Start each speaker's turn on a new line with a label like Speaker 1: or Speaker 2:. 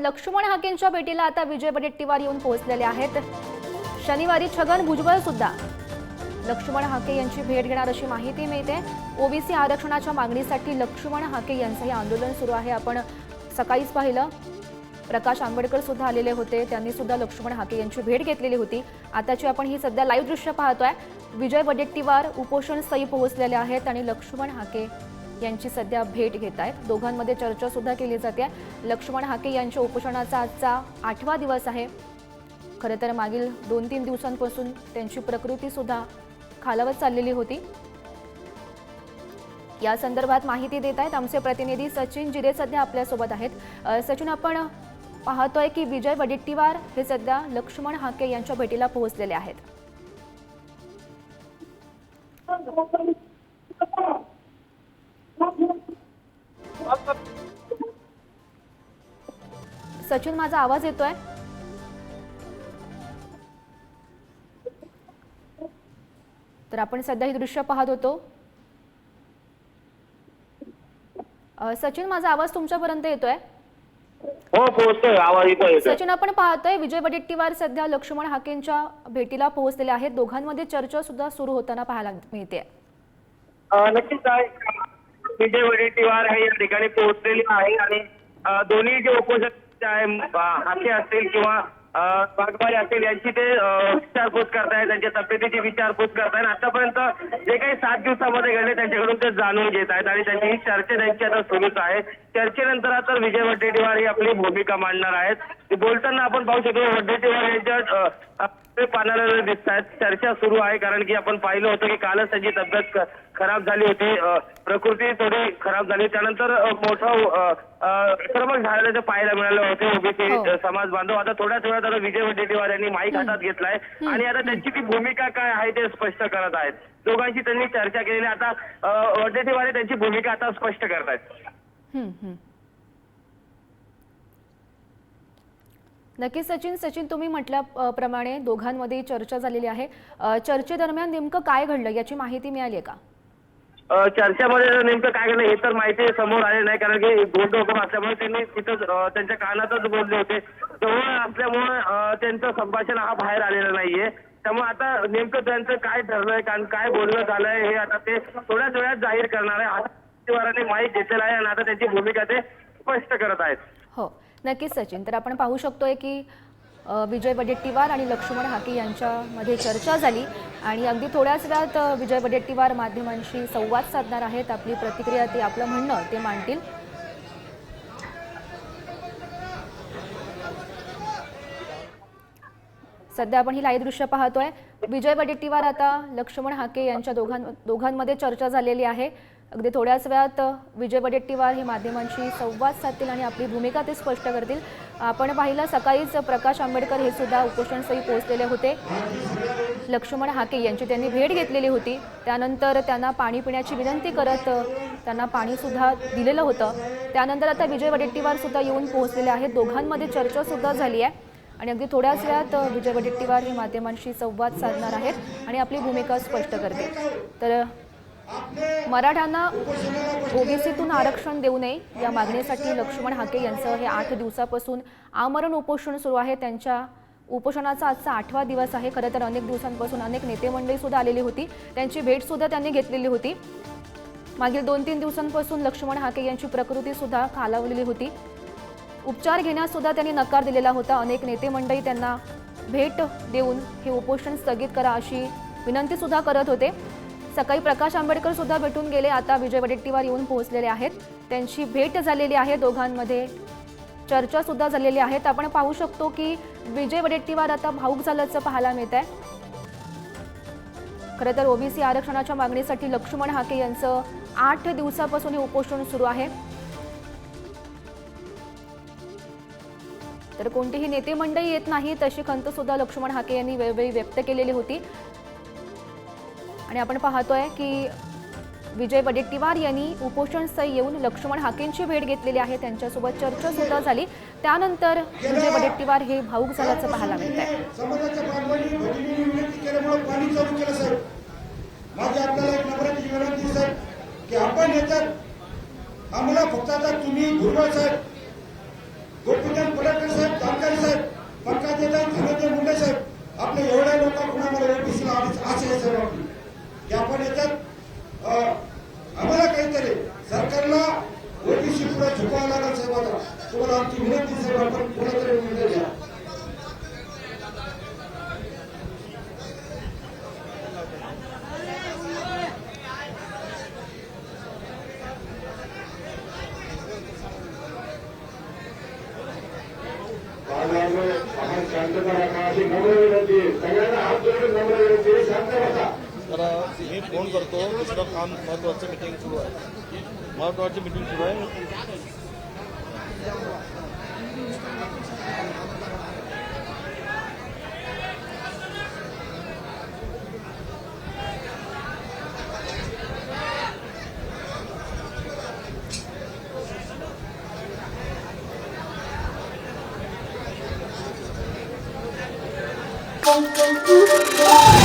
Speaker 1: लक्ष्मण हाकेंच्या भेटीला आता विजय वडेट्टीवार येऊन पोहोचलेले आहेत. शनिवारी छगन भुजबळ सुद्धा. लक्ष्मण हाके यांची भेट घेणार अशी माहिती मिळते. ओबीसी आरक्षणाच्या मागणीसाठी लक्ष्मण हाके यांचं हे आंदोलन सुरू आहे. आपण सकाळीच पाहिलं. प्रकाश आंबेडकर सुद्धा आलेले होते. त्यांनी सुद्धा लक्ष्मण हाके यांची भेट घेतलेली होती. आताची आपण ही सध्या लाईव्ह दृश्य पाहतोय. विजय वडेट्टीवार उपोषण स्थळी पोहोचलेले आहेत आणि लक्ष्मण हाके यांची सध्या भेट घेत आहेत दोघांमध्ये चर्चा सुद्धा केली जाते. लक्ष्मण हाके यांच्या उपोषणाचा आजचा आठवा दिवस आहे. खरं तर मागील दोन तीन दिवसांपासून त्यांची प्रकृती सुद्धा खालावत चाललेली होती. या संदर्भात माहिती देत आहेत आमचे प्रतिनिधी सचिन जिरे सध्या आपल्यासोबत आहेत. सचिन आपण पाहतोय की विजय वडेट्टीवार हे सध्या लक्ष्मण हाके यांच्या भेटीला पोहोचलेले आहेत. हो, हो. सचिन माझा आवाज येतोय? तर आपण सध्या ही दृश्य पाहत होतो. सचिन माझा आवाज तुमच्यापर्यंत येतोय?
Speaker 2: हो पोहोचतोय. आवाज येतोय येतोय.
Speaker 1: सचिन आपण पाहतोय विजय वडेट्टीवार सध्या लक्ष्मण हाकेंच्या भेटीला पोहोचलेले आहेत. दोघांमध्ये चर्चा सुद्धा सुरू होताना पाहायला मिळते
Speaker 2: नक्कीच. विजय वडेट्टीवार हे या ठिकाणी पोहोचलेले आहे आणि दोन्ही जे उपोषक आहे हाके असतील किंवा अं, वाघमारे असतील यांची ते विचारपूस करताय त्यांच्या तब्येतीची विचारपूस करतायत. आतापर्यंत जे काही सात दिवसामध्ये घडले त्यांच्याकडून ते जाणून घेत आहेत आणि त्यांची ही चर्चा त्यांची आता सुरूच आहे. चर्चेनंतर आता विजय वडेट्टीवार ही आपली भूमिका मांडणार आहेत. बोलताना आपण पाहू शकतो वडेट्टीवार यांच्या पानाला दिसत आहेत चर्चा सुरू आहे कारण की आपण पाहिलं होतं की कालच त्यांची तब्येत खराब झाली होती. प्रकृती थोडी खराब झाली. त्यानंतर मोठं आक्रमक झालेलं पाहायला मिळालं होते. ओबीसी
Speaker 1: हो.
Speaker 2: समाज बांधव. आता थोड्याच वेळात आता विजय वडेट्टीवार यांनी माईक हातात घेतलाय. आणि आता त्यांची ती भूमिका काय आहे ते स्पष्ट करत आहेत. दोघांशी त्यांनी चर्चा केलेली. आता वडेट्टीवार त्यांची भूमिका आता स्पष्ट करतायत.
Speaker 1: नक्कीच सचिन सचिन तुम्ही म्हटल्याप्रमाणे दोघांमध्ये चर्चा झालेली आहे. चर्चेदरम्यान नेमकं काय घडलं? याची माहिती मिळाली आहे का?
Speaker 2: चर्चेमध्ये नेमकं काय झालं हे तर माहिती समोर आले नाही कारण की गोंड हुकूम असल्यामुळे त्यांनी तिथं त्यांच्या कानातच बोलले होते. जवळ असल्यामुळे त्यांचं संभाषण हा बाहेर आलेला नाहीये. त्यामुळे आता नेमकं त्यांचं काय ठरलंय कारण काय बोलणं झालंय हे आता ते थोड्याच वेळात जाहीर करणार आहे. आता माहीत घेतलेलं आहे आणि आता त्यांची भूमिका ते स्पष्ट करत आहेत.
Speaker 1: हो नक्कीच सचिन. तर आपण पाहू शकतोय की विजय वडेट्टीवार आणि लक्ष्मण हाके यांच्यामध्ये चर्चा झाली. आणि अगदी थोड्याच वेळात विजय वडेट्टीवार माध्यमांशी संवाद साधणार आहेत. आपली प्रतिक्रिया ते आपलं म्हणणं ते मांडतील. सध्या आपण ही लाईव्ह दृश्य पाहतोय. विजय वडेट्टीवार आता लक्ष्मण हाके यांच्या दोघां दोघांमध्ये चर्चा झालेली आहे. अगदी थोड्याच वेळात विजय वडेट्टीवार हे माध्यमांशी संवाद साधतील आणि आपली भूमिका ते स्पष्ट करतील. आपण पाहिलं सकाळीच प्रकाश आंबेडकर हे सुद्धा उपोषणस्थळी पोहोचलेले होते. लक्ष्मण हाके यांची त्यांनी भेट घेतलेली होती. त्यानंतर त्यांना पाणी पिण्याची विनंती करत त्यांना पाणीसुद्धा दिलेलं होतं. त्यानंतर आता विजय वडेट्टीवार सुद्धा येऊन पोहोचलेले आहेत. दोघांमध्ये चर्चासुद्धा झाली आहे. आणि अगदी थोड्याच वेळात विजय वडेट्टीवार हे माध्यमांशी संवाद साधणार आहेत आणि आपली भूमिका स्पष्ट करतील. तर मराठ्यांना ओबीसीतून आरक्षण देऊ नये या मागणीसाठी लक्ष्मण हाके यांचं हे आठ दिवसापासून आमरण उपोषण सुरू आहे. त्यांच्या उपोषणाचा आजचा आठवा दिवस आहे. खरं तर अनेक दिवसांपासून अनेक नेते आलेली होती. त्यांची भेटसुद्धा त्यांनी घेतलेली होती. मागील दोन तीन दिवसांपासून लक्ष्मण हाके यांची प्रकृतीसुद्धा खालावलेली होती. उपचार घेण्याससुद्धा त्यांनी नकार दिलेला होता. अनेक नेते मंडळी त्यांना भेट देऊन हे उपोषण स्थगित करा अशी विनंतीसुद्धा करत होते. सकाळी प्रकाश आंबेडकर सुद्धा भेटून गेले. आता विजय वडेट्टीवार येऊन पोहोचलेले आहेत. त्यांची भेट झालेली आहे. दोघांमध्ये चर्चा सुद्धा झालेली आहेत आपण पाहू शकतो की विजय वडेट्टीवार आता भाऊक झाल्याचं पाहायला मिळत आहे. खरं तर ओबीसी आरक्षणाच्या मागणीसाठी लक्ष्मण हाके यांचं आठ दिवसापासून हे उपोषण सुरू आहे. तर कोणतीही नेते मंडळी येत नाही तशी खंत सुद्धा लक्ष्मण हाके यांनी वेळोवेळी व्यक्त केलेली होती. आणि आपण पाहतोय की विजय वडेट्टीवार यांनी उपोषणस्थळी येऊन लक्ष्मण हाकेंची भेट घेतलेली आहे. त्यांच्यासोबत चर्चा सुद्धा झाली. त्यानंतर विजय वडेट्टीवार हे भाऊक झाल्याचं पाहायला मिळत आहे
Speaker 3: आम्हाला फक्त आता तुम्ही भुरबळ साहेब. गोपीचंद पडळकर साहेब जानकारी साहेब पंकज देसाई धनंजय मुंडे साहेब. आपल्या एवढ्या लोकांना मला ओबीसीला आधीच आशय आहे साहेब. आपली की आपण याच्यात आम्हाला काहीतरी सरकारला ओबीसी पुढे झुकावं लागेल साहेब आता. तुम्हाला आमची विनंती साहेब आपण कोणातरी निर्णय घ्या?
Speaker 4: आपण शांतता राखा अशी नम्र विनंती. सगळ्यांना हात जोडून नम्र विनंती आहे. शांत बसा
Speaker 5: तर मी फोन करतो. दुसरं काम महत्वाचं मिटिंग सुरू आहे. महत्वाची मिटिंग सुरू आहे.
Speaker 6: Thank you.